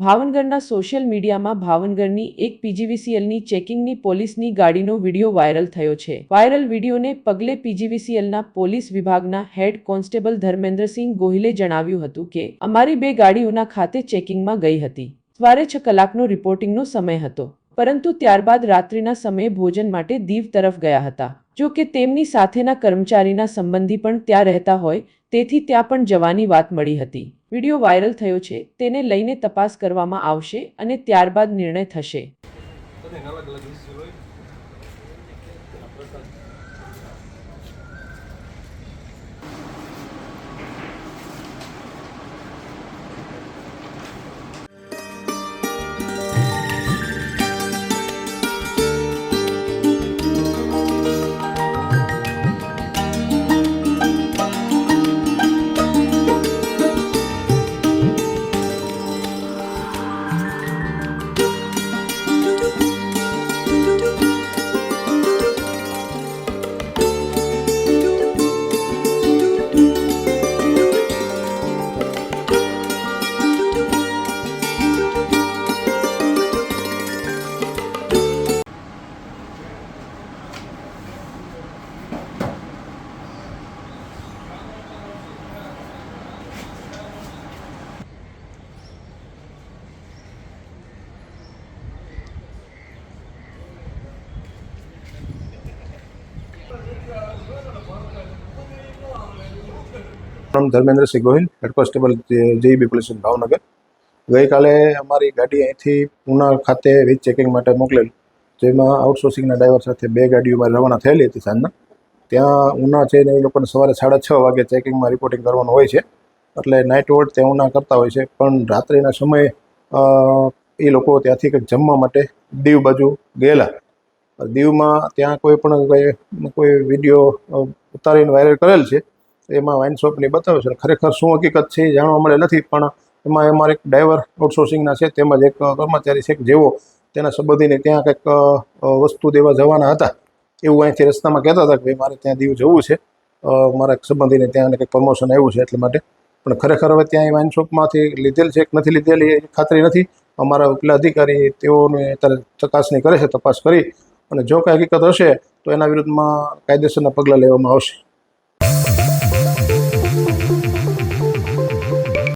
ભાવનગરના સોશિયલ મીડિયામાં ભાવનગરની એક પીજીવીસીએલની ચેકિંગની પોલીસની ગાડીનો વીડિયો વાયરલ થયો છે. વાયરલ વિડીયોને પગલે પીજીવીસીએલના પોલીસ વિભાગના હેડ કોન્સ્ટેબલ ધર્મેન્દ્રસિંહ ગોહિલે જણાવ્યું હતું કે, અમારી બે ગાડીઓના ખાતે ચેકિંગમાં ગઈ હતી. સવારે છ કલાકનો રિપોર્ટિંગનો સમય હતો. પરંતુ ત્યારબાદ રાત્રિના સમયે ભોજન માટે દીવ તરફ ગયા હતા. જો કે તેમની સાથેના કર્મચારીના સંબંધી પણ ત્યાં રહેતા હોય, તેથી ત્યાં પણ જવાની વાત મળી હતી. વીડિયો વાયરલ થયો છે, તેને લઈને તપાસ કરવામાં આવશે અને ત્યારબાદ નિર્ણય થશે. નામ Dharmendrasinh Gohil head constable JEB police Bhavnagar. ગઈકાલે અમારી ગાડી અહીંથી ઉના ખાતે વીજ ચેકિંગ માટે મોકલેલ, જેમાં આઉટસોર્સિંગના ડ્રાઈવર સાથે બે ગાડીઓ મારી રવાના થયેલી હતી સાંજના. ત્યાં ઉના છે ને એ લોકોને સવારે સાડા છ વાગે ચેકિંગમાં રિપોર્ટિંગ કરવાનું હોય છે. એટલે નાઇટ વોર્ડ ત્યાં ઉના કરતા હોય છે. પણ રાત્રિના સમયે એ લોકો ત્યાંથી કંઈક જમવા માટે દીવ બાજુ ગયેલા. દીવમાં ત્યાં કોઈ પણ કોઈ વીડિયો ઉતારીને વાયરલ કરેલ છે, એમાં વાઇન શોપની બતાવે છે. ખરેખર શું હકીકત છે એ જાણવા મળે નથી, પણ એમાં અમારે એક ડ્રાઈવર આઉટસોર્સિંગના છે, તેમજ એક કર્મચારી છે જેઓ તેના સંબંધીને ત્યાં કંઈક વસ્તુ દેવા જવાના હતા. એવું અહીંથી રસ્તામાં કહેતા હતા કે ભાઈ મારે ત્યાં દીવ જવું છે મારા એક સંબંધીને ત્યાં કંઈક પ્રમોશન આવ્યું છે એટલા માટે. પણ ખરેખર હવે ત્યાં વાઇન શોપમાંથી લીધેલ છે કે નથી લીધેલી એ ખાતરી નથી. અમારા ઉપલા અધિકારી તેઓને અત્યારે ચકાસણી કરે છે, તપાસ કરી અને જો કાંઈ હકીકત હશે તો એના વિરુદ્ધમાં કાયદેસરના પગલાં લેવામાં આવશે.